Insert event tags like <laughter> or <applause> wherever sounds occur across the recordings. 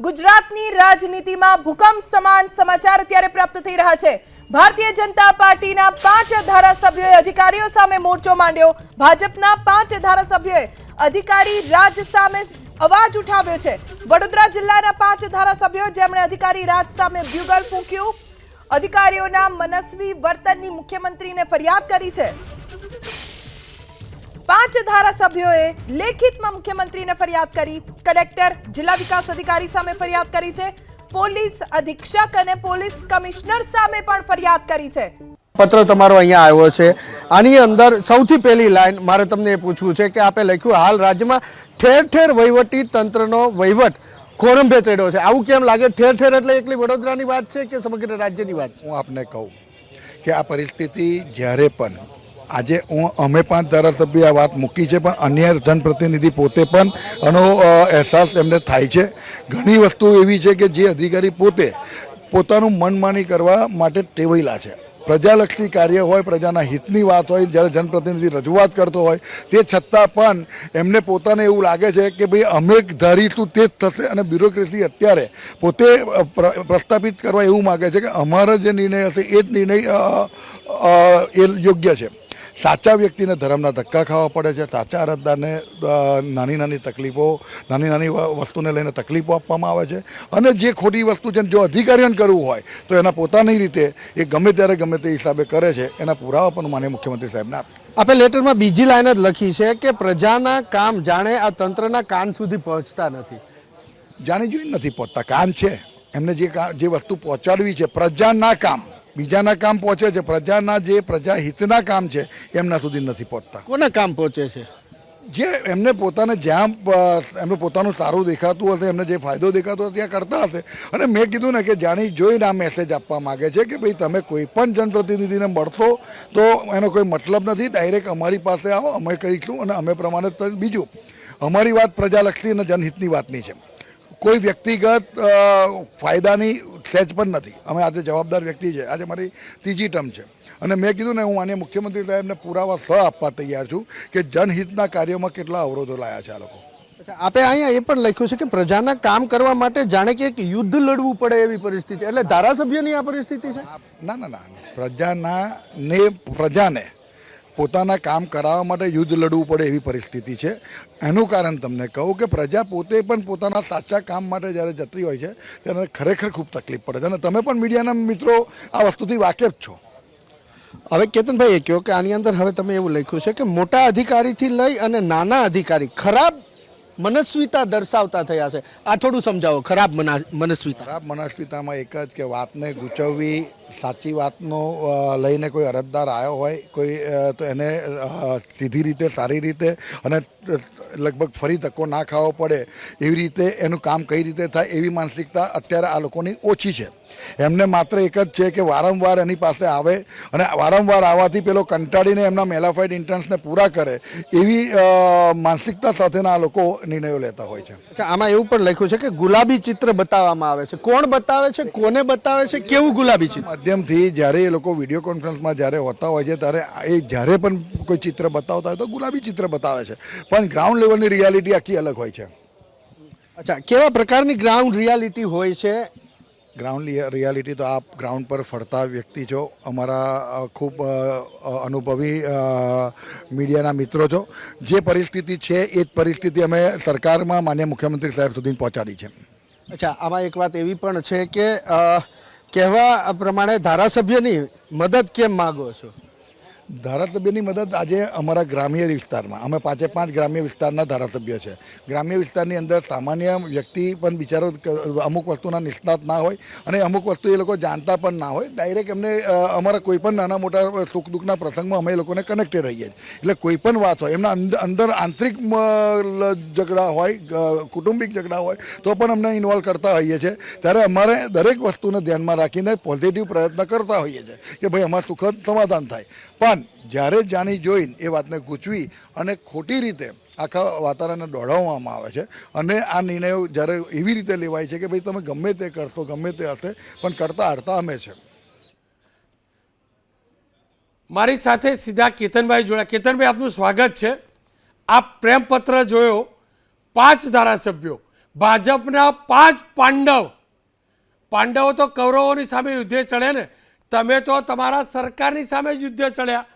ગુજરાતની રાજનીતિમાં ભૂકંપ સમાન સમાચાર અત્યારે પ્રાપ્ત થઈ રહ્યા છે. ભારતીય જનતા પાર્ટીના પાંચ ધારાસભ્યોએ અધિકારીઓ સામે મોરચો માંડ્યો. ભાજપના પાંચ ધારાસભ્યોએ અધિકારી રાજ સામે અવાજ ઉઠાવ્યો છે. વડોદરા જિલ્લાના પાંચ ધારાસભ્યો જેમણે અધિકારી રાજ સામે બ્યુગલ ફૂંક્યું, અધિકારીઓના મનસ્વી વર્તનની મુખ્યમંત્રીને ફરિયાદ કરી છે. પાંચ ધારાસભ્યોએ લેખિતમાં મુખ્યમંત્રીને ફરિયાદ કરી. કલેક્ટર જિલ્લા વિકાસ અધિકારી સામે ફરિયાદ કરી છે. પોલીસ અધિક્ષક અને પોલીસ કમિશનર સામે પણ ફરિયાદ કરી છે. પત્ર તમારો અહીંયા આવ્યો છે. આની અંદર સૌથી પહેલી લાઈન મારે તમને એ પૂછવું છે કે આપે લખ્યું હાલ રાજ્યમાં ઠેર ઠેર વહીવટી તંત્રનો વહીવટ ખોરંભે ચડ્યો છે. આવું કેમ લાગે? ઠેર ઠેર એટલે એકલી વડોદરાની વાત છે કે સમગ્ર રાજ્યની વાત હું આપને કહું કે આ પરિસ્થિતિ જ્યારે પણ આજે હું અમે પાંચ ધારાસભ્ય આ વાત મૂકી છે, પણ અન્ય જનપ્રતિનિધિ પોતે પણ આનો અહેસાસ એમને થાય છે. ઘણી વસ્તુ એવી છે કે જે અધિકારી પોતે પોતાનું મનમાની કરવા માટે ટેવાયેલા છે. પ્રજાલક્ષી કાર્ય હોય, પ્રજાના હિતની વાત હોય, જ્યારે જનપ્રતિનિધિ રજૂઆત કરતો હોય, તે છતાં પણ એમને પોતાને એવું લાગે છે કે ભાઈ અમે ધારીશું તે જ થશે અને બ્યુરોક્રેસી અત્યારે પોતે પ્ર- પ્રસ્થાપિત કરવા એવું માગે છે કે અમારો જે નિર્ણય હશે એ જ નિર્ણય એ યોગ્ય છે. સાચા વ્યક્તિને ધર્મના ધક્કા ખાવા પડે છે. સાચા અરજદારને નાની નાની તકલીફો નાની નાની વસ્તુને લઈને તકલીફો આપવામાં આવે છે. અને જે ખોટી વસ્તુ છે જો અધિકારીઓને કરવું હોય તો એના પોતાની રીતે એ ગમે ત્યારે ગમે તે હિસાબે કરે છે. એના પુરાવા પણ માન્ય મુખ્યમંત્રી સાહેબને આપે. આપે લેટરમાં બીજી લાઈન જ લખી છે કે પ્રજાના કામ જાણે આ તંત્રના કાન સુધી પહોંચતા નથી. જાણી જોઈને નથી પહોંચતા. કાન છે. એમને જે કા- જે વસ્તુ પહોંચાડવી છે પ્રજાના કામ. બીજાના કામ પહોંચે છે પ્રજાના જે પ્રજા હિતના કામ છે એમના સુધી નથી પહોંચતા. કોના કામ પહોંચે છે? જે એમને પોતાને જ્યાં એમનું પોતાનું સારું દેખાતું હશે એમને જે ફાયદો દેખાતો હશે ત્યાં કરતા હશે. અને મેં કીધું ને કે જાણી જોઈને આ મેસેજ આપવા માગે છે કે ભાઈ તમે કોઈ પણ જનપ્રતિનિધિને મળશો તો એનો કોઈ મતલબ નથી. ડાયરેક્ટ અમારી પાસે આવો અમે કહીશું અને અમે પ્રમાણે બીજું અમારી વાત પ્રજાલક્ષી અને જનહિતની વાતની છે. કોઈ વ્યક્તિગત ફાયદાની સહેજ પણ નથી. અમે આજે જવાબદાર વ્યક્તિ છે. આજે મારી ત્રીજી ટર્મ છે. અને મેં કીધું ને હું માન્ય મુખ્યમંત્રી સાહેબને પુરાવા સહ આપવા તૈયાર છું કે જનહિતના કાર્યોમાં કેટલા અવરોધો લાયા છે આ લોકો. આપે અહીંયા એ પણ લખ્યું છે કે પ્રજાના કામ કરવા માટે જાણે કે એક યુદ્ધ લડવું પડે એવી પરિસ્થિતિ. એટલે ધારાસભ્યની આ પરિસ્થિતિ છે? ના ના ના. પ્રજાના ને પ્રજાને પોતાના કામ કરાવવા માટે યુદ્ધ લડવું પડે એવી પરિસ્થિતિ છે. એનું કારણ તમને કહું કે પ્રજા પોતે પણ પોતાના સાચા કામ માટે જ્યારે જતી હોય છે ત્યારે ખરેખર ખૂબ તકલીફ પડે છે. અને તમે પણ મીડિયાના મિત્રો આ વસ્તુથી વાકેફ છો. હવે કેતનભાઈએ એ કહો કે આની અંદર હવે તમે એવું લખ્યું છે કે મોટા અધિકારીથી લઈ અને નાના અધિકારી ખરાબ મનસ્વીતા દર્શાવતા થયા છે. આ થોડું સમજાવો ખરાબ મના- મનસ્વીતા. ખરાબ મનસ્વીતામાં એક જ કે વાતને ગૂંચવવી સાચી વાતનો લઈને કોઈ અરજદાર આવ્યો હોય, કોઈ તો એને સીધી રીતે, સારી રીતે અને લગભગ ફરી ધક્કો ના ખાવો પડે એવી રીતે એનું કામ કઈ રીતે થાય એવી માનસિકતા અત્યારે આ લોકોની ઓછી છે. એમને માત્ર એક જ છે કે વારંવાર એની પાસે આવે અને વારંવાર આવવાથી પેલો કંટાળીને એમના મેલાફાઇડ ઇન્ટર્ન્સને પૂરા કરે એવી માનસિકતા સાથેના આ લોકો નિર્ણયો લેતા હોય છે. આમાં એવું પણ લખ્યું છે કે ગુલાબી ચિત્ર બતાવવામાં આવે છે. કોણ બતાવે છે? કોને બતાવે છે? કેવું ગુલાબી ચિત્ર? માધ્યમથી જ્યારે એ લોકો વીડિયો કોન્ફરન્સમાં જ્યારે હોતા હોય છે ત્યારે એ જ્યારે પણ કોઈ ચિત્ર બતાવતા હોય તો ગુલાબી ચિત્ર બતાવે છે. પણ ગ્રાઉન્ડ લેવલની રિયાલિટી આખી અલગ હોય છે. અચ્છા કેવા પ્રકારની ગ્રાઉન્ડ રિયાલિટી હોય છે? ગ્રાઉન્ડ રિયાલિટી તો આપ ગ્રાઉન્ડ પર ફરતા વ્યક્તિ છો અમારા ખૂબ અનુભવી મીડિયાના મિત્રો છો. જે પરિસ્થિતિ છે એ જ પરિસ્થિતિ અમે સરકારમાં માન્ય મુખ્યમંત્રી સાહેબ સુધી પહોંચાડી છે. અચ્છા આમાં એક વાત એવી પણ છે કે કહેવા પ્રમાણે ધારાસભ્યની મદદ કેમ માગો છો? ધારાસભ્યની મદદ આજે અમારા ગ્રામ્ય વિસ્તારમાં. અમે પાંચે પાંચ ગ્રામ્ય વિસ્તારના ધારાસભ્ય છે. ગ્રામ્ય વિસ્તારની અંદર સામાન્ય વ્યક્તિ પણ બિચારો અમુક વસ્તુના નિષ્ણાત ના હોય અને અમુક વસ્તુ એ લોકો જાણતા પણ ના હોય. ડાયરેક્ટ એમને અમારા કોઈ પણ નાના મોટા સુખ દુઃખના પ્રસંગમાં અમે એ લોકોને કનેક્ટેડ રહીએ છીએ. એટલે કોઈ પણ વાત હોય, એમના અંદ- અંદર આંતરિક ઝઘડા હોય કુટુંબિક ઝઘડા હોય, તો પણ અમને ઇન્વોલ્વ કરતા હોઈએ છીએ. ત્યારે અમારે દરેક વસ્તુને ધ્યાનમાં રાખીને પોઝિટિવ પ્રયત્ન કરતા હોઈએ છીએ કે ભાઈ અમારું સુખદ સમાધાન થાય. પણ જ્યારે જાણી જોઈને એ વાતને ગૂંચવી અને ખોટી રીતે આખા વાતાવરણને દોડાવવામાં આવે છે અને આ નિર્ણયો જ્યારે એવી રીતે લેવાય છે કે ભાઈ તમે ગમે તે કરશો, ગમે તે હશે, પણ કરતા હરતા અમે છે. મારી સાથે સીધા કેતનભાઈ જોડ્યા. કેતનભાઈ, આપનું સ્વાગત છે. આ પ્રેમપત્ર જોયો. પાંચ ધારાસભ્યો. ભાજપના પાંચ પાંડવ. પાંડવો તો કૌરવોની સામે યુદ્ધે ચડે ને. તમે તો તમારા સરકારની સામે જ યુદ્ધે ચડ્યા.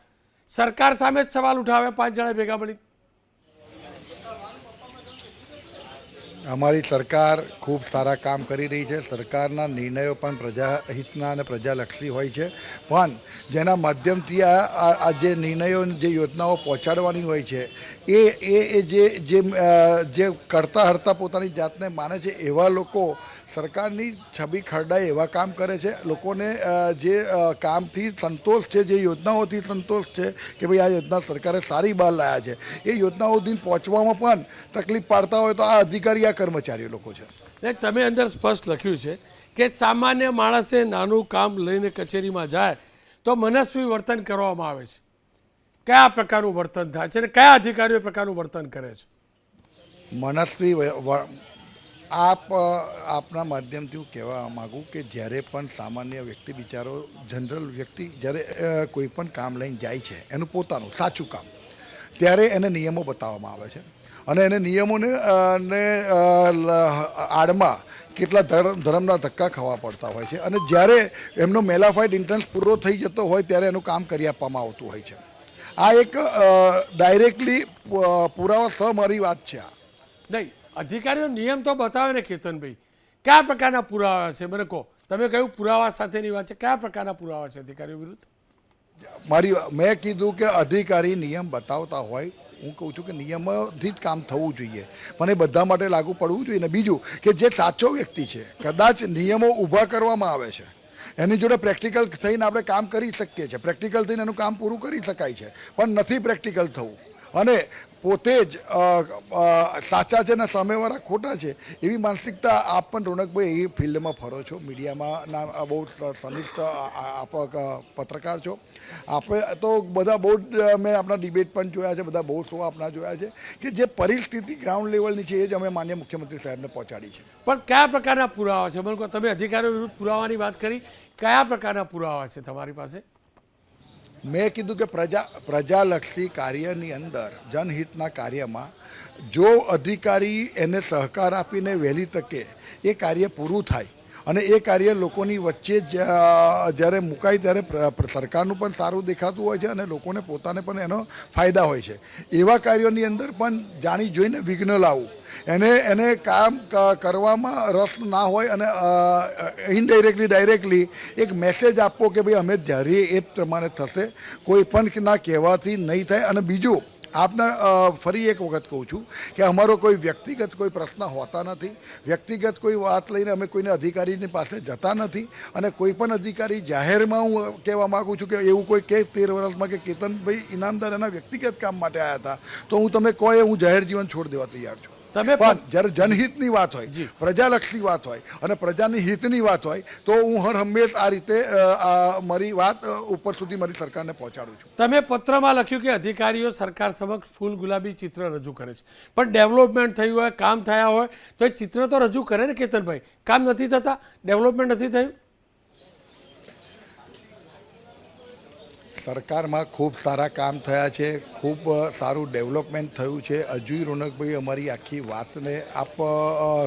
સરકાર સામે જ સવાલ ઉઠાવે પાંચ જણા ભેગા મળી. અમારી સરકાર ખૂબ સારા કામ કરી રહી છે. સરકારના નિર્ણયો પણ પ્રજાહિતના અને પ્રજાલક્ષી હોય છે. પણ જેના માધ્યમથી આ આ જે નિર્ણયો જે યોજનાઓ પહોંચાડવાની હોય છે એ એ એ જે જે જે કરતા હરતા પોતાની જાતને માને છે, એવા લોકો સરકારની છબી ખરડાય, એવા કામ કરે છે. લોકોને જે કામથી સંતોષ છે, જે યોજનાઓથી સંતોષ છે કે ભાઈ આ યોજના સરકારે સારી બહાર લાયા છે. એ યોજનાઓ દિન પહોંચવામાં પણ તકલીફ પાડતા હોય તો આ અધિકારી, આ કર્મચારીઓ લોકો છે. તમે અંદર સ્પષ્ટ લખ્યું છે કે સામાન્ય માણસે નાનું કામ લઈને કચેરીમાં જાય તો મનસ્વી વર્તન કરવામાં આવે છે. કયા પ્રકારનું વર્તન થાય છે અને કયા અધિકારીઓ પ્રકારનું વર્તન કરે છે? મનસ્વી આપ, આપના માધ્યમથી હું કહેવા માગું કે જ્યારે પણ સામાન્ય વ્યક્તિ બિચારો, જનરલ વ્યક્તિ જ્યારે કોઈ પણ કામ લઈને જાય છે, એનું પોતાનું, સાચું કામ, ત્યારે એને નિયમો બતાવવામાં આવે છે. અને એને નિયમોને ને આડમાં કેટલા ધર્મ ધર્મના ધક્કા ખાવા પડતા હોય છે. અને જ્યારે એમનો મેલાફાઇડ ઇન્ટરન્સ પૂરો થઈ જતો હોય ત્યારે એનું કામ કરી આપવામાં આવતું હોય છે. આ એક ડાયરેક્ટલી પુરાવા સહ મારી વાત છે આ. નહીં અધિકારીઓ નિયમ તો બતાવે ને કેતનભાઈ. કયા પ્રકારના પુરાવા છે? મને કહો. તમે કહ્યું પુરાવા સાથેની વાત છે. કયા પ્રકારના પુરાવા છે અધિકારીઓ વિરુદ્ધ? મારી મેં કીધું કે અધિકારી નિયમ બતાવતા હોય. હું કહું છું કે નિયમોથી જ કામ થવું જોઈએ. મને બધા માટે લાગુ પડવું જોઈએ. ને બીજું કે જે સાચો વ્યક્તિ છે કદાચ નિયમો ઊભા કરવામાં આવે છે એની જોડે પ્રેક્ટિકલ થઈને આપણે કામ કરી શકીએ છીએ. પ્રેક્ટિકલ થઈને એનું કામ પૂરું કરી શકાય છે. પણ નથી પ્રેક્ટિકલ થવું. અને પોતે જ સાચા છે ને સામેવાળા ખોટા છે, એવી માનસિકતા આપ પણ રોનકભાઈ એ ફિલ્ડમાં ફરો છો, મીડિયામાં ના બહુ સનિષ્ઠ આપ પત્રકાર છો. આપણે તો બધા બહુ જ મેં આપણા ડિબેટ પણ જોયા છે, બધા બહુ શો આપણા જોયા છે, કે જે પરિસ્થિતિ ગ્રાઉન્ડ લેવલની છે, એ જ અમે માન્ય મુખ્યમંત્રી સાહેબને પહોંચાડી છે. પણ કયા પ્રકારના પુરાવા છે? મને તમે અધિકારીઓ વિરુદ્ધ પુરાવાની વાત કરી, કયા પ્રકારના પુરાવા છે તમારી પાસે? મેં કીધું કે પ્રજા પ્રજાલક્ષી કાર્યની અંદર, જનહિતના કાર્યમાં, જો અધિકારી એને સહકાર આપીને વહેલી તકે એ કાર્ય પૂરું થાય અને એ કાર્ય લોકોની વચ્ચે જ્યારે મુકાય ત્યારે સરકારનું પણ સારું દેખાતું હોય છે અને લોકોને પોતાને પણ એનો ફાયદા હોય છે. એવા કાર્યોની અંદર પણ જાણી જોઈને વિઘ્ન લાવવું. એને એને કામ કરવામાં રસ ના હોય અને ઇનડાયરેક્ટલી ડાયરેક્ટલી એક મેસેજ આપવો કે ભાઈ અમે ધારીએ એ પ્રમાણે થશે. કોઈ પણ ના કહેવાથી નહીં થાય. અને બીજું આપને ફરી એક વખત કહું છું કે અમારો કોઈ વ્યક્તિગત કોઈ પ્રશ્ન હોતા નથી. વ્યક્તિગત કોઈ વાત લઈને અમે કોઈને અધિકારીની પાસે જતા નથી અને કોઈ પણ અધિકારી જાહેરમાં હું કહેવા માગું છું કે એવું કોઈ કે તેર વર્ષમાં કે કેતનભાઈ ઇનામદાર એના વ્યક્તિગત કામ માટે આવ્યા હતા. તો હું, તમે કહો એ હું જાહેર જીવન છોડી દેવા તૈયાર છું. તમે પણ જ્યારે જનહિતની વાત હોય. પ્રજાલક્ષી વાત હોય અને પ્રજાની હિતની વાત હોય તો હું હર હંમેશ આ રીતે મારી વાત ઉપર સુધી મારી સરકારને પહોંચાડું છું. તમે પત્રમાં લખ્યું કે અધિકારીઓ સરકાર સમક્ષ ફૂલ ગુલાબી ચિત્ર રજૂ કરે છે. પણ ડેવલપમેન્ટ થયું હોય કામ થયા હોય તો એ ચિત્ર તો રજૂ કરે ને કેતનભાઈ? કામ નથી થતા? ડેવલપમેન્ટ નથી થયું? સરકારમાં ખૂબ સારા કામ થયા છે, ખૂબ સારું ડેવલપમેન્ટ થયું છે. હજુય રોનકભાઈ, અમારી આખી વાતને આપ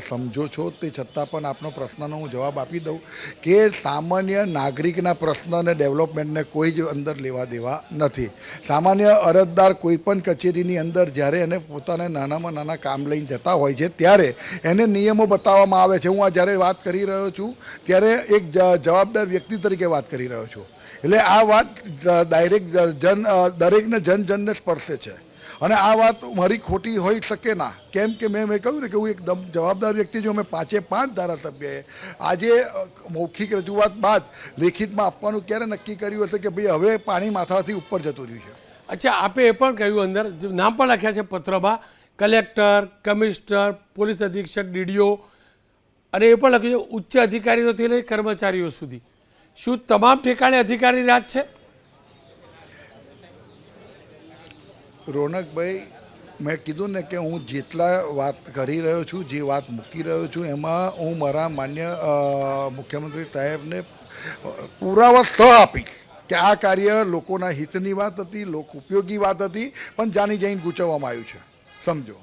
સમજો છો તે છતાં પણ આપનો પ્રશ્નનો હું જવાબ આપી દઉં કે સામાન્ય નાગરિકના પ્રશ્ન અને ડેવલપમેન્ટને કોઈ જ અંદર લેવા દેવા નથી. સામાન્ય અરજદાર કોઈપણ કચેરીની અંદર જ્યારે એને પોતાને નાનામાં નાના કામ લઈને જતા હોય છે, ત્યારે એને નિયમો બતાવવામાં આવે છે. હું આ જ્યારે વાત કરી રહ્યો છું, ત્યારે એક જવાબદાર વ્યક્તિ તરીકે વાત કરી રહ્યો છું. એટલે આ વાત ડાયરેક્ટ જન દરેકને જન જનને સ્પર્શે છે. અને આ વાત મારી ખોટી હોઈ શકે ના. કેમ કે મેં મેં કહ્યું ને કે હું એક દમ જવાબદાર વ્યક્તિ છું, અમે પાંચે પાંચ ધારાસભ્યએ આજે મૌખિક રજૂઆત બાદ લેખિતમાં આપવાનું ક્યારે નક્કી કર્યું હશે કે ભાઈ હવે પાણી માથાથી ઉપર જતું રહ્યું છે? અચ્છા, આપે એ પણ કહ્યું અંદર નામ પણ લખ્યા છે પત્રમાં કલેક્ટર, કમિશનર, પોલીસ અધિક્ષક, ડીડીઓ. અને એ પણ લખ્યું છે, ઉચ્ચ અધિકારીઓથી લઈ કર્મચારીઓ સુધી. શું તમામ ઠેકાણે અધિકારી રાજ છે? રોનકભાઈ, મેં કીધું ને કે હું જેટલા વાત કરી રહ્યો છું, જે વાત મૂકી રહ્યો છું, એમાં હું મારા માન્ય મુખ્યમંત્રી સાહેબને પુરાવા સહ આપીશ કે આ કાર્ય લોકોના હિતની વાત હતી, લોક ઉપયોગી વાત હતી, પણ જાણી જઈને ગૂંચવવામાં આવ્યું છે. સમજો.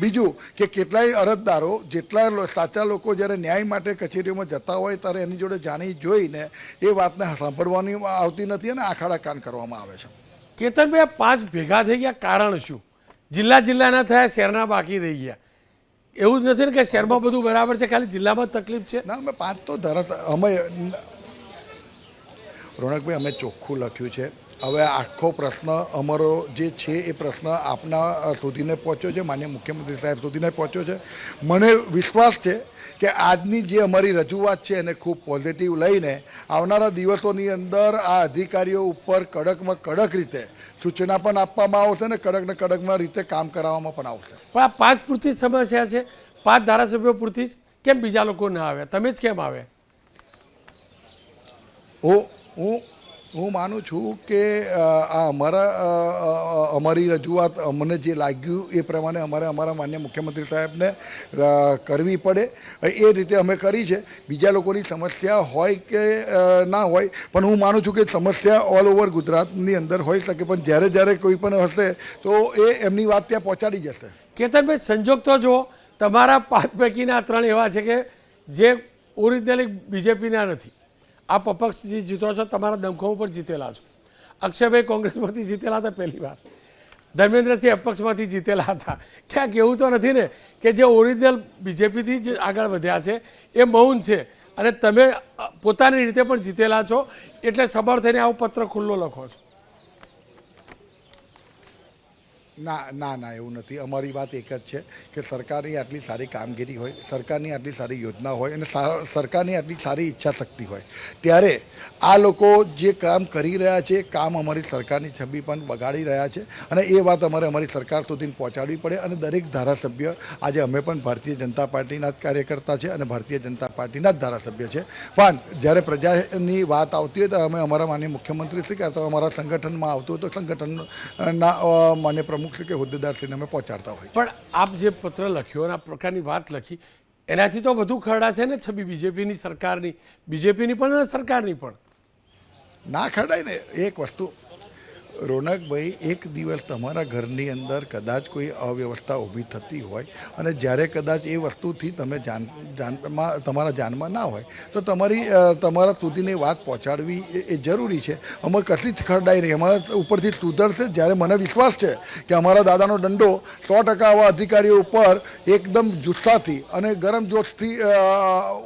બીજું કે કેટલાય અરજદારો જેટલા સાચા લોકો જ્યારે ન્યાય માટે કચેરીઓમાં જતા હોય ત્યારે એની જોડે જાણી જોઈને એ વાતને સાંભળવાની આવતી નથી અને આખાડા કાન કરવામાં આવે છે. કેતનભાઈ આ પાંચ ભેગા થઈ ગયા કારણ શું? જિલ્લા જિલ્લાના થયા શહેરના બાકી રહી ગયા. એવું જ નથી ને કે શહેરમાં બધું બરાબર છે ખાલી જિલ્લામાં તકલીફ છે? ના અમે પાંચ તો ધરત અમે રોનકભાઈ અમે ચોખ્ખું લખ્યું છે. હવે આખો પ્રશ્ન અમારો જે છે એ પ્રશ્ન આપના સુધીને પહોંચ્યો છે માન્ય મુખ્યમંત્રી સાહેબ સુધીને પહોંચ્યો છે. મને વિશ્વાસ છે કે આજની જે અમારી રજૂઆત છે એને ખૂબ પોઝિટિવ લઈને આવનારા દિવસોની અંદર આ અધિકારીઓ ઉપર કડકમાં કડક રીતે સૂચના પણ આપવામાં આવશે અને કડકને કડકમાં રીતે કામ કરાવવામાં પણ આવશે. પણ આ પાંચ પૂરતી જ સમસ્યા છે પાંચ ધારાસભ્યો પૂરતી જ? કેમ બીજા લોકો ના આવ્યા તમે જ કેમ આવ્યા હું હું હું માનું છું કે આ અમારા અમારી રજૂઆત અમને જે લાગ્યું એ પ્રમાણે અમારે અમારા માન્ય મુખ્યમંત્રી સાહેબને કરવી પડે. એ રીતે અમે કરી છે. બીજા લોકોની સમસ્યા હોય કે ના હોય, પણ હું માનું છું કે સમસ્યા ઓલ ઓવર ગુજરાતની અંદર હોઈ શકે, પણ જ્યારે જ્યારે કોઈ પણ હશે, તો એ એમની વાત ત્યાં પહોંચાડી જશે. કેતનભાઈ, સંજોગ તો જુઓ, તમારા પાંચ પૈકીના ત્રણ એવા છે કે જે ઓરિજિનલી બીજેપીના નથી. આપ જે જીતો છો, તમારા દમખો ઉપર જીતેલા છો. અક્ષયભાઈ કોંગ્રેસમાંથી જીતેલા હતા પહેલી વાર. ધર્મેન્દ્રસિંહ અપક્ષમાંથી જીતેલા હતા. ક્યાંક એવું તો નથી ને કે જે ઓરિજિનલ બીજેપીથી જ આગળ વધ્યા છે, એ મૌન છે. અને તમે પોતાની રીતે પણ જીતેલા છો, એટલે સબળ થઈને આવો પત્ર ખુલ્લો લખો છો. ના ના ના, એવું નથી. અમારી વાત એક જ છે કે સરકારની આટલી સારી કામગીરી હોય, સરકારની આટલી સારી યોજના હોય અને સરકારની આટલી સારી ઈચ્છા શક્તિ હોય. ત્યારે આ લોકો જે કામ કરી રહ્યા છે, કામ અમારી સરકારની છબી પણ બગાડી રહ્યા છે અને એ વાત અમારે અમારી સરકાર સુધી પહોંચાડવી પડે અને દરેક ધારાસભ્ય આજે અમે પણ ભારતીય જનતા પાર્ટીના જ કાર્યકર્તા છે અને ભારતીય જનતા પાર્ટીના જ ધારાસભ્ય છે. પણ જ્યારે પ્રજાની વાત આવતી હોય તો અમે અમારા માન્ય મુખ્યમંત્રી શ્રી કે અથવા અમારા સંગઠનમાં આવતું હોય તો સંગઠનના માન્ય પ્રમુખ શ્રી કે હોદ્દેદારશ્રીને અમે પહોંચાડતા હોય પણ આપ જે પત્ર લખ્યો અને આ પ્રકારની વાત લખી એનાથી તો વધુ ખરડા છે ને છબી બીજેપીની સરકારની? બીજેપીની પણ અને સરકારની પણ? ના ખરડાય ને એક વસ્તુ રોનકભાઈ, એક દિવસ તમારા ઘરની અંદર કદાચ કોઈ અવ્યવસ્થા ઊભી થતી હોય અને જ્યારે કદાચ એ વસ્તુથી તમે જાન, જાનમાં, તમારા જાનમાં ના હોય, તો તમારી તમારા સુધીની વાત પહોંચાડવી એ- જરૂરી છે. અમે કશી જ ખરડાઈ નહીં. અમારા ઉપરથી સુધરશે જ્યારે મને વિશ્વાસ છે કે અમારા દાદાનો દંડો સો ટકા આવા અધિકારીઓ ઉપર એકદમ જુસ્સાથી અને ગરમ જોશથી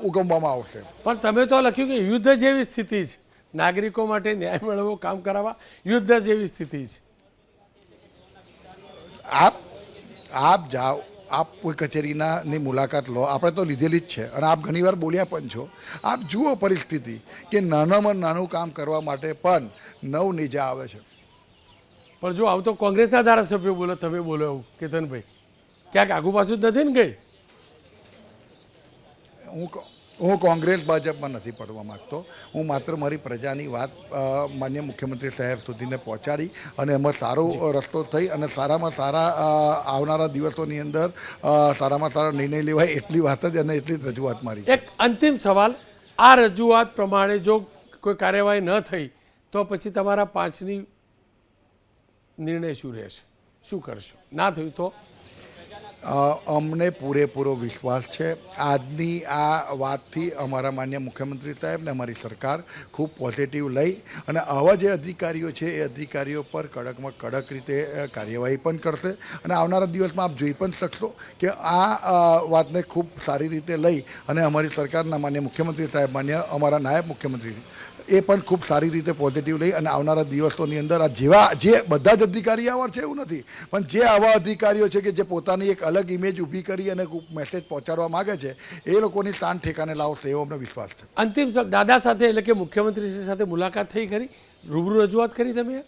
ઉગમવામાં આવશે. પણ તમે તો લખ્યું કે યુદ્ધ જેવી સ્થિતિ છે. નાગરિકો માટે ન્યાય મેળવવો કામ કરાવવા યુદ્ધ જેવી સ્થિતિ છે. આપ આપ જાઓ આપ કોઈ કચેરીના ની મુલાકાત લો. આપણે તો લીધેલી જ છે. અને આપ ઘણીવાર બોલ્યા પણ છો. આપ જુઓ પરિસ્થિતિ કે નાનામાં નાનું કામ કરવા માટે પણ નવ નીજા આવે છે. પણ જો આવું તો કોંગ્રેસના ધારાસભ્યો બોલો તમે બોલો એવું કેતનભાઈ. ક્યાંક આગુ પાછું જ નથી ને ગઈ હું કો- હું કોંગ્રેસ ભાજપમાં નથી પડવા માગતો. હું માત્ર મારી પ્રજાની વાત માન્ય મુખ્યમંત્રી સાહેબ સુધીને પહોંચાડી અને એમાં સારો રસ્તો થઈ અને સારામાં સારા આવનારા દિવસોની અંદર સારામાં સારા નિર્ણય લેવાય એટલી વાત જ અને એટલી જ રજૂઆત મારી એક અંતિમ સવાલ આ રજૂઆત પ્રમાણે જો કોઈ કાર્યવાહી ન થઈ તો પછી તમારા પાંચની નિર્ણય શું રહેશે? શું કરશો? ના થયું તો? અમને પૂરેપૂરો વિશ્વાસ છે. આજની આ વાતથી અમારા માન્ય મુખ્યમંત્રી સાહેબ ને અમારી સરકાર ખૂબ પોઝિટિવ લઈ અને આવા જે અધિકારીઓ છે એ અધિકારીઓ પર કડકમાં કડક રીતે કાર્યવાહી પણ કરશે. અને આવનારા દિવસમાં આપ જોઈ પણ શકશો કે આ વાતને ખૂબ સારી રીતે લઈ અને અમારી સરકારના માન્ય મુખ્યમંત્રી સાહેબ, માન્ય અમારા નાયબ મુખ્યમંત્રી એ પણ ખૂબ સારી રીતે પોઝિટિવ લઈ અને આવનારા દિવસોની અંદર આ જેવા જે બધા જ અધિકારી આવા છે એવું નથી, પણ જે આવા અધિકારીઓ છે કે જે પોતાની એક અલગ ઇમેજ ઊભી કરી અને મેસેજ પહોંચાડવા માગે છે, એ લોકોની તાન ઠેકાને લાવશે એવો અમને વિશ્વાસ છે. અંતિમ દાદા સાથે એટલે કે મુખ્યમંત્રીશ્રી સાથે મુલાકાત થઈ ખરી? રૂબરૂ રજૂઆત કરી તમે?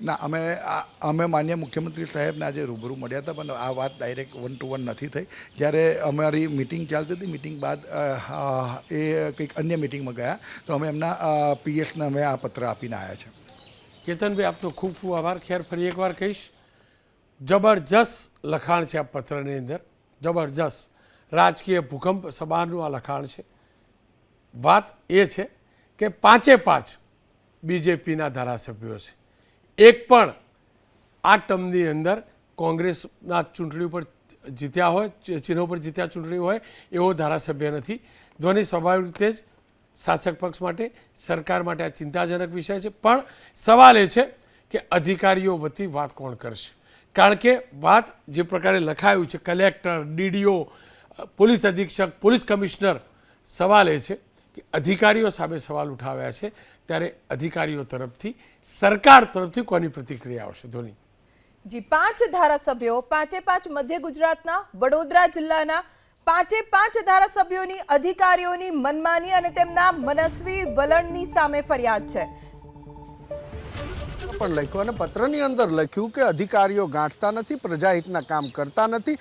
ના, અમે અમે માન્ય મુખ્યમંત્રી સાહેબને આજે રૂબરૂ મળ્યા હતા, પણ આ વાત ડાયરેક્ટ વન ટુ વન નથી થઈ. જ્યારે અમારી મિટિંગ ચાલતી હતી મિટિંગ બાદ એ કંઈક અન્ય મિટિંગમાં ગયા, તો અમે એમના પીએસને અમે આ પત્ર આપીને આવ્યા છે. કેતનભાઈ, આપનો ખૂબ ખૂબ આભાર. ખેર, ફરી એકવાર કહીશ, જબરજસ્ત લખાણ છે આ પત્રની અંદર. જબરજસ્ત. રાજકીય ભૂકંપ સભાનું આ લખાણ છે. વાત એ છે કે પાંચે પાંચ બીજેપીના ધારાસભ્યો છે. એક પણ આ ટર્મની અંદર કોંગ્રેસના ચૂંટણી ઉપર જીત્યા હોય ચિહ્નો પર જીત્યા ચૂંટણી હોય, એવો ધારાસભ્ય નથી. ધોની સ્વાભાવિક રીતે જ શાસક પક્ષ માટે, સરકાર માટે આ ચિંતાજનક વિષય છે. પણ સવાલ એ છે કે અધિકારીઓ વતી વાત કોણ કરશે? કારણ કે વાત જે પ્રકારે લખાયું છે, કલેક્ટર, ડીડીઓ, પોલીસ અધિક્ષક, પોલીસ કમિશનર, સવાલ એ છે કે અધિકારીઓ સામે સવાલ ઉઠાવ્યા છે. ત્યારે અધિકારીઓ તરફથી સરકાર તરફથી કોની પ્રતિક્રિયા આવશે? ધોની. જી પાંચ ધારાસભ્યો પાંચે પાંચ મધ્ય ગુજરાતના વડોદરા જિલ્લાના પાંચે પાંચ ધારાસભ્યોની અધિકારીઓની મનમાની અને તેમના મનસ્વી વલણની સામે ફરિયાદ છે. પણ લખ્યું અને પત્રની અંદર લખ્યું કે અધિકારીઓ ગાંઠતા નથી પ્રજાહિતના કામ કરતા નથી.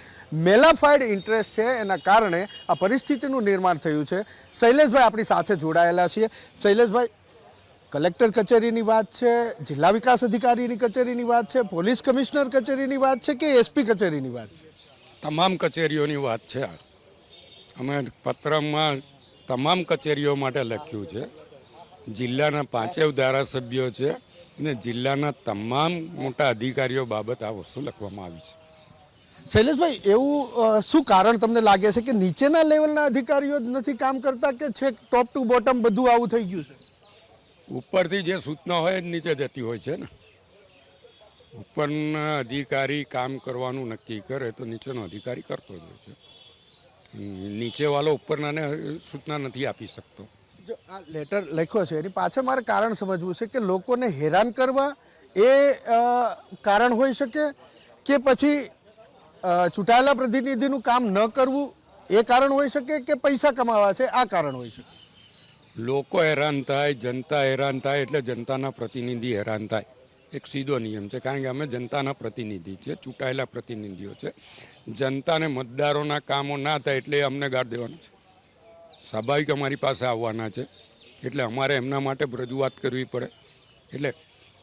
મેલાફાઈડ ઇન્ટરેસ્ટ છે એના કારણે આ પરિસ્થિતિનું નિર્માણ થયું છે. શૈલેષભાઈ આપણી સાથે જોડાયેલા છીએ. શૈલેષભાઈ કલેક્ટર કચેરીની વાત છે જિલ્લા વિકાસ અધિકારીની કચેરીની વાત છે પોલીસ કમિશનર કચેરીની વાત છે કે એસપી કચેરીની વાત છે? તમામ કચેરીઓની વાત છે અમે પત્રમાં તમામ કચેરીઓ માટે લખ્યું છે. જિલ્લાના પાંચેય ધારાસભ્યો છે અને જિલ્લાના તમામ મોટા અધિકારીઓ બાબત આ વસ્તુ લખવામાં આવી છે. શૈલેષભાઈ એવું શું કારણ તમને લાગે છે કે નીચેના લેવલના અધિકારીઓ જ નથી કામ કરતા કે છેક ટોપ ટુ બોટમ બધું આવું થઈ ગયું છે? ઉપરથી જે સૂચના હોય જ નીચે જતી હોય છે ને. ઉપરના અધિકારી કામ કરવાનું નક્કી કરે તો નીચેનો અધિકારી કરતો જ હોય છે. નીચેવાળો ઉપરનાને સૂચના નથી આપી શકતો. જો આ લેટર લખ્યો છે, એની પાછળ મારે કારણ સમજવું છે કે લોકોને હેરાન કરવા એ કારણ હોઈ શકે કે પછી ચૂંટાયેલા પ્રતિનિધિનું કામ ન કરવું એ કારણ હોઈ શકે કે પૈસા કમાવા છે, આ કારણ હોઈ શકે? લોકો હેરાન થાય, જનતા હેરાન થાય એટલે જનતાના પ્રતિનિધિ હેરાન થાય. એક સીધો નિયમ છે, કારણ કે અમે જનતાના પ્રતિનિધિ છીએ, ચૂંટાયેલા પ્રતિનિધિઓ છે. જનતાને મતદારોના કામો ના થાય એટલે અમને ગાળ દેવાનું છે. સ્વાભાવિક અમારી પાસે આવવાના છે, એટલે અમારે એમના માટે રજૂઆત કરવી પડે. એટલે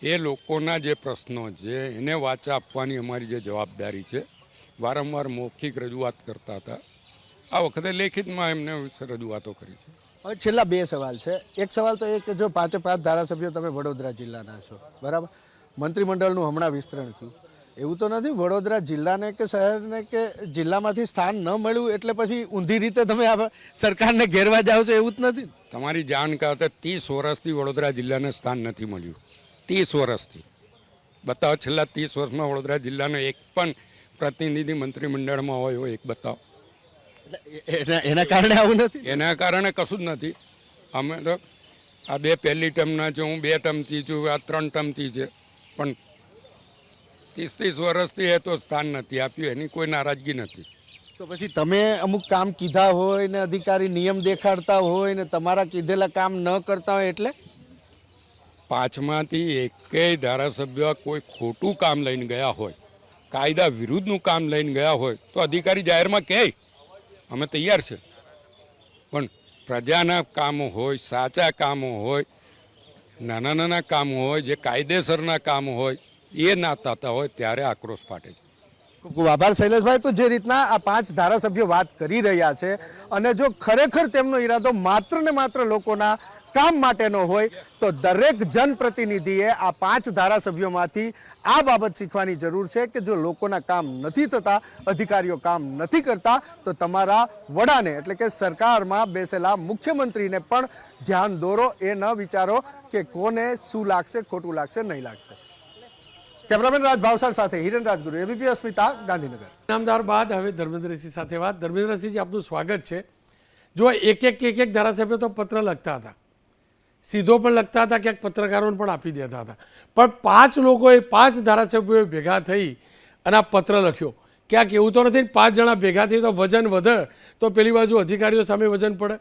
એ લોકોના જે પ્રશ્નો છે, એને વાચા આપવાની અમારી જે જવાબદારી છે. વારંવાર મૌખિક રજૂઆત કરતા હતા. આ વખતે લેખિતમાં એમને રજૂઆતો કરી છે. હવે છેલ્લા બે સવાલ છે. એક સવાલ તો એ કે જો પાંચે પાંચ ધારાસભ્યો તમે વડોદરા જિલ્લાના છો, બરાબર? મંત્રીમંડળનું હમણાં વિસ્તરણ થયું. એવું તો નથી, વડોદરા જિલ્લાને કે શહેરને કે જિલ્લામાંથી સ્થાન ન મળ્યું એટલે પછી ઊંધી રીતે તમે આ સરકારને ઘેરવા જાઓ છો એવું જ નથી? તમારી જાણ કરતા ત્રીસ વર્ષથી વડોદરા જિલ્લાને સ્થાન નથી મળ્યું. ત્રીસ વર્ષથી. બતાવો, છેલ્લા ત્રીસ વર્ષમાં વડોદરા જિલ્લાનો એક પણ પ્રતિનિધિ મંત્રીમંડળમાં હોય હોય એક બતાવો. એના એના કારણે આવું નથી? એના કારણે કશું જ નથી. અમે તો આ બે પહેલી ટર્મના છે હું બે ટર્મથી છું આ ત્રણ ટર્મથી છે. પણ ત્રીસ ત્રીસ વર્ષથી એ તો સ્થાન નથી આપ્યું એની કોઈ નારાજગી નથી. તો પછી તમે અમુક કામ કીધા હોય ને અધિકારી નિયમ દેખાડતા હોય ને તમારા કીધેલા કામ ન કરતા હોય એટલે? પાંચમાંથી એકેય ધારાસભ્ય કોઈ ખોટું કામ લઈને ગયા હોય કાયદા વિરુદ્ધનું કામ લઈને ગયા હોય તો અધિકારી જાહેરમાં કહે અમે તૈયાર છે. પણ પ્રજાના કામો હોય, સાચા કામો હોય, નાના નાના કામો હોય, જે કાયદેસરના કામો હોય, એ ના થતા હોય ત્યારે આક્રોશ ફાટે છે. ખૂબ ખૂબ આભાર શૈલેષભાઈ. તો જે રીતના આ પાંચ ધારાસભ્યો વાત કરી રહ્યા છે અને જો ખરેખર તેમનો ઈરાદો માત્ર ને માત્ર લોકોના કામ માટેનો હોય તો દરેક જનપ્રતિનિધિએ આ પાંચ ધારાસભ્યોમાંથી આ બાબત શીખવાની જરૂર છે કે જો લોકોના કામ નથી થતા, અધિકારીઓ કામ નથી કરતા, તો તમારા વડાને એટલે કે સરકારમાં બેસેલા મુખ્યમંત્રીને પણ ધ્યાન દોરો, એ ન વિચારો કે કોને શું લાગશે, ખોટું લાગશે, નહીં લાગશે. કેમેરામેન રાજ ભાવસાર સાથે હિરેન રાજગુરુ, એબીપી અસ્મિતા, ગાંધીનગર. નામદાર બાદ હવે ધર્મેન્દ્રસિંહ સાથે વાત. ધર્મેન્દ્રસિંહજી, આપનું સ્વાગત છે. જો એક એક એક એક ધારાસભ્યો તો પત્ર લખતા હતા. સીધો પણ લખતા હતા, ક્યાંક પત્રકારોને પણ આપી દેતા હતા. પણ પાંચ લોકોએ, પાંચ ધારાસભ્યોએ ભેગા થઈ અને આ પત્ર લખ્યો. ક્યાંક એવું તો નથી પાંચ જણા ભેગા થઈ તો વજન વધે, તો પેલી બાજુ અધિકારીઓ સામે વજન પડે?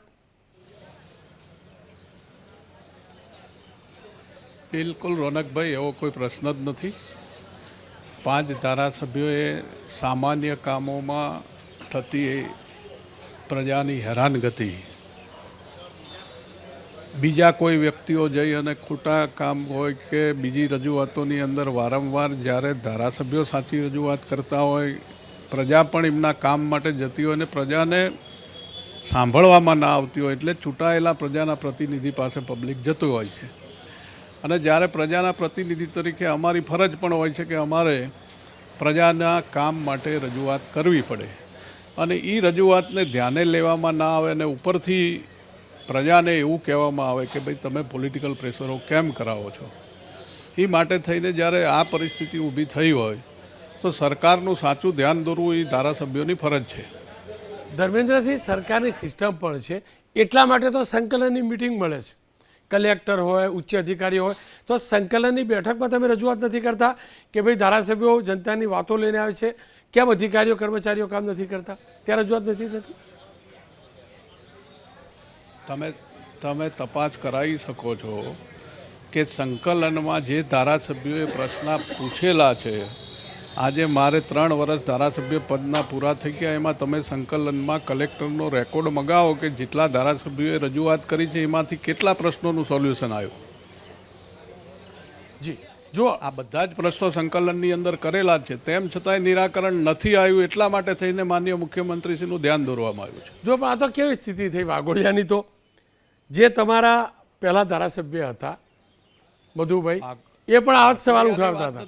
બિલકુલ રોનકભાઈ, એવો કોઈ પ્રશ્ન જ નથી. પાંચ ધારાસભ્યોએ સામાન્ય કામોમાં થતી પ્રજાની હેરાનગતિ બીજા કોઈ વ્યક્તિઓ જઈ અને ખોટા કામ હોય કે બીજી રજૂઆતોની અંદર વારંવાર જ્યારે ધારાસભ્યો સાચી રજૂઆત કરતા હોય, પ્રજા પણ એમના કામ માટે જતી હોય અને પ્રજાને સાંભળવામાં ના આવતી હોય એટલે ચૂંટાયેલા પ્રજાના પ્રતિનિધિ પાસે પબ્લિક જતું હોય છે. અને જ્યારે પ્રજાના પ્રતિનિધિ તરીકે અમારી ફરજ પણ હોય છે કે અમારે પ્રજાના કામ માટે રજૂઆત કરવી પડે. અને એ રજૂઆતને ધ્યાને લેવામાં ના આવે અને ઉપરથી પ્રજાને એવું કહેવામાં આવે કે ભાઈ, તમે પોલિટિકલ પ્રેશરો કેમ કરાવો છો? એ માટે થઈને જ્યારે આ પરિસ્થિતિ ઊભી થઈ હોય, તો સરકારનું સાચું ધ્યાન દોરવું એ ધારાસભ્યોની ફરજ છે. ધર્મેન્દ્રસિંહ સરકારની સિસ્ટમ પણ છે. એટલા માટે તો સંકલનની મિટિંગ મળે છે. કલેક્ટર હોય, ઉચ્ચ અધિકારી હોય, તો સંકલનની બેઠકમાં તમે રજૂઆત નથી કરતા કે ભાઈ, ધારાસભ્યો જનતાની વાતો લઈને આવે છે. કેમ અધિકારીઓ, કર્મચારીઓ કામ નથી કરતા? ત્યાં રજૂઆત નથી થતી? તમે તમે તપાસ કરાવી શકો છો કે સંકલનમાં જે ધારાસભ્યોએ પ્રશ્ન પૂછેલા છે આજે મારે ત્રણ વર્ષ ધારાસભ્ય પદના પૂરા થઈ ગયા એમાં તમે સંકલનમાં કલેક્ટરનો રેકોર્ડ મગાવો કે જેટલા ધારાસભ્યોએ રજૂઆત કરી છે એમાંથી કેટલા પ્રશ્નોનું સોલ્યુશન આવ્યું? જી જો આ બધા જ પ્રશ્નો સંકલનની અંદર કરેલા જ છે. તેમ છતાંય નિરાકરણ નથી આવ્યું એટલા માટે થઈને માનનીય મુખ્યમંત્રીશ્રીનું ધ્યાન દોરવામાં આવ્યું છે. જો પણ આ તો કેવી સ્થિતિ થઈ વાઘોડિયાની તો? જે તમારા પહેલા ધારાસભ્ય હતા મધુભાઈ એ પણ આવા જ સવાલ ઉઠાવતા હતા.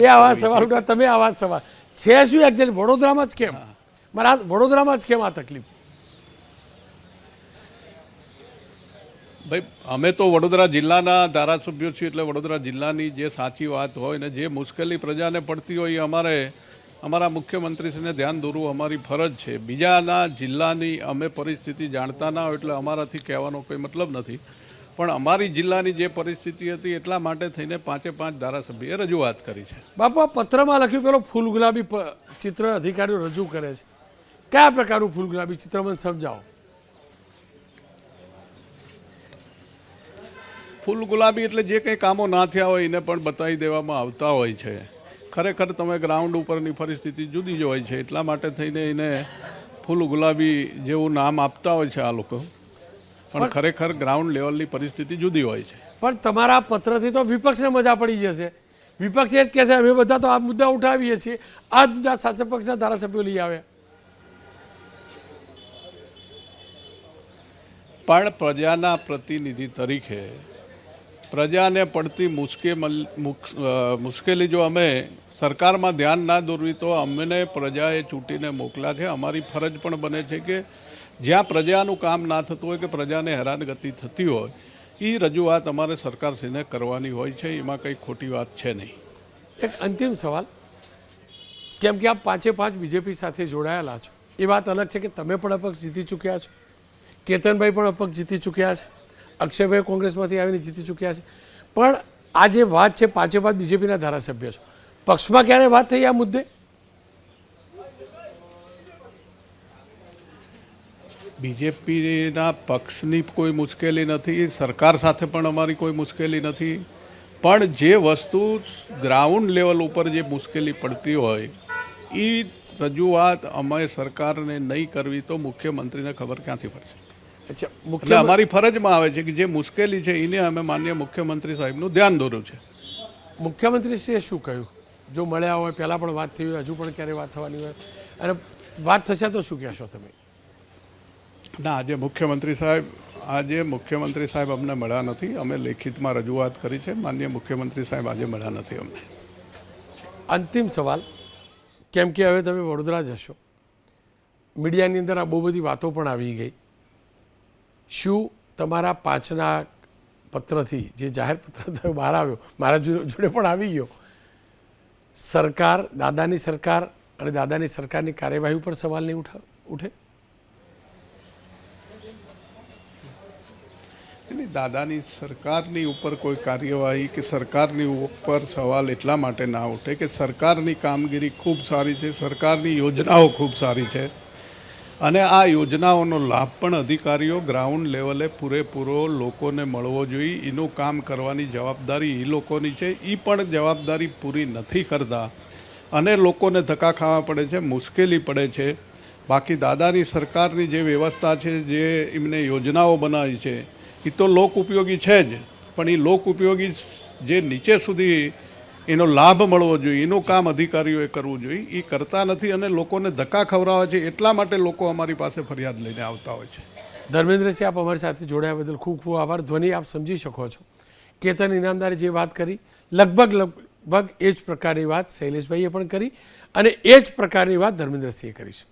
એ આવા સવાલ ઉઠાવ તમે આવા સવાલ. છે શું એક્ઝેક્ટ વડોદરામાં જ કેમ? મારા વડોદરામાં જ કેમ આ તકલીફ? ભાઈ અમે તો વડોદરા જિલ્લાના ધારાસભ્યો છીએ એટલે વડોદરા જિલ્લાની જે સાચી વાત હોય ને જે મુશ્કેલી પ્રજાને પડતી હોય એ અમારે અમારા મુખ્યમંત્રીશ્રીને ધ્યાન દોરવું અમારી ફરજ છે. બીજાના જિલ્લાની અમે પરિસ્થિતિ જાણતા ના હોય એટલે અમારાથી કહેવાનો કોઈ મતલબ નથી. પણ અમારી જિલ્લાની જે પરિસ્થિતિ હતી એટલા માટે થઈને પાંચે પાંચ ધારાસભ્યએ રજૂઆત કરી છે. બાપુ પત્રમાં લખ્યું પેલો ફૂલ ગુલાબી ચિત્ર અધિકારીઓ રજૂ કરે છે. કયા પ્રકારનું ફૂલ ગુલાબી ચિત્ર મને સમજાવો? ફૂલ ગુલાબી એટલે જે કંઈ કામો ના થયા હોય એને પણ બતાવી દેવામાં આવતા હોય છે. ખરેખર તમે ગ્રાઉન્ડ ઉપરની પરિસ્થિતિ જુદી જ હોય છે. એટલા માટે થઈને એને ફૂલ ગુલાબી જેવું નામ આપતા હોય છે આ લોકો. પણ ખરેખર ગ્રાઉન્ડ લેવલની પરિસ્થિતિ જુદી હોય છે. પણ તમારા પત્રથી તો વિપક્ષને મજા પડી જશે વિપક્ષ એ જ કહેશે અમે બધા તો આ મુદ્દા ઉઠાવીએ છીએ. આ જ મુદ્દા સાચા પક્ષના ધારાસભ્યો લઈ આવે. પણ પ્રજાના પ્રતિનિધિ તરીકે પ્રજાને પડતી મુશ્કેલ મુશ્કેલી જો અમે સરકારમાં ધ્યાન ના દોરવી, તો અમને પ્રજાએ ચૂંટીને મોકલ્યા છે. અમારી ફરજ પણ બને છે કે જ્યાં પ્રજાનું કામ ના થતું હોય કે પ્રજાને હેરાનગતિ થતી હોય એ રજૂઆત અમારે સરકારશ્રીને કરવાની હોય છે. એમાં કંઈ ખોટી વાત છે નહીં. એક અંતિમ સવાલ. કેમ કે આપ પાંચે પાંચ બીજેપી સાથે જોડાયેલા છો. એ વાત અલગ છે કે તમે પણ અપક્ષ જીતી ચૂક્યા છો? કેતનભાઈ પણ અપક્ષ જીતી ચૂક્યા છે? અક્ષયભાઈ કોંગ્રેસમાંથી આવીને જીતી ચૂક્યા છે. પણ આ જે વાત છે, પાંચે પાંચ બીજેપીના ધારાસભ્ય છો. પક્ષમાં ક્યારે વાત થઈ આ મુદ્દે? બીજેપીના પક્ષની કોઈ મુશ્કેલી નથી, સરકાર સાથે પણ અમારી કોઈ મુશ્કેલી નથી. પણ જે વસ્તુ ગ્રાઉન્ડ લેવલ ઉપર જે મુશ્કેલી પડતી હોય એ રજૂઆત અમે સરકારને નહીં કરવી તો મુખ્યમંત્રીને ખબર ક્યાંથી પડશે? અચ્છા એટલે મુખ્ય અમારી ફરજમાં આવે છે કે જે મુશ્કેલી છે એને અમે માન્ય મુખ્યમંત્રી સાહેબનું ધ્યાન દોર્યું છે. મુખ્યમંત્રીશ્રીએ શું કહ્યું? જો મળ્યા હોય પહેલાં પણ વાત થઈ હોય હજુ પણ ક્યારે વાત થવાની હોય? અને વાત થશે તો શું કહેશો તમે? ના આજે મુખ્યમંત્રી સાહેબ આજે મુખ્યમંત્રી સાહેબ અમને મળ્યા નથી. અમે લેખિતમાં રજૂઆત કરી છે. માન્ય મુખ્યમંત્રી સાહેબ આજે મળ્યા નથી અમને. અંતિમ સવાલ. કેમ કે હવે તમે વડોદરા જશો. મીડિયાની અંદર આ બહુ બધી વાતો પણ આવી ગઈ. શું તમારા પાંચના પત્રથી જે જાહેર પત્ર <laughs> થયો બહાર આવ્યો, મારા જોડે પણ આવી ગયો. સરકાર, દાદાની સરકાર અને દાદાની સરકારની કાર્યવાહી ઉપર સવાલ નહીં ઉઠા, ઉઠે? એની દાદાની સરકારની ઉપર કોઈ કાર્યવાહી કે સરકારની ઉપર સવાલ એટલા માટે ના ઉઠે કે સરકારની કામગીરી ખૂબ સારી છે, સરકારની યોજનાઓ ખૂબ સારી છે. અને આ યોજનાઓનો લાભ પણ અધિકારીઓ ગ્રાઉન્ડ લેવલે પૂરેપૂરો લોકોને મળવો જોઈએ. એનું કામ કરવાની જવાબદારી એ લોકોની છે. એ પણ જવાબદારી પૂરી નથી કરતા. અને લોકોને ધક્કા ખાવા પડે છે, મુશ્કેલી પડે છે. બાકી દાદાની સરકારની જે વ્યવસ્થા છે, જે એમને યોજનાઓ બનાવી છે એ તો લોક ઉપયોગી છે જ. પણ એ લોક ઉપયોગી જે નીચે સુધી એનો લાભ મળવો જોઈએ, એનું કામ અધિકારીઓએ કરવું જોઈએ. એ કરતા નથી અને લોકોને ધક્કા ખવડાવે છે એટલા માટે લોકો અમારી પાસે ફરિયાદ લઈને આવતા હોય છે. ધર્મેન્દ્રસિંહ, આપ અમારી સાથે જોડાયા બદલ ખૂબ ખૂબ આભાર. ધ્વનિ આપ સમજી શકો છો. કેતન ઇનામદારે જે વાત કરી, લગભગ લગભગ એ જ પ્રકારની વાત શૈલેષભાઈએ પણ કરી અને એ જ પ્રકારની વાત ધર્મેન્દ્રસિંહે કરી છે.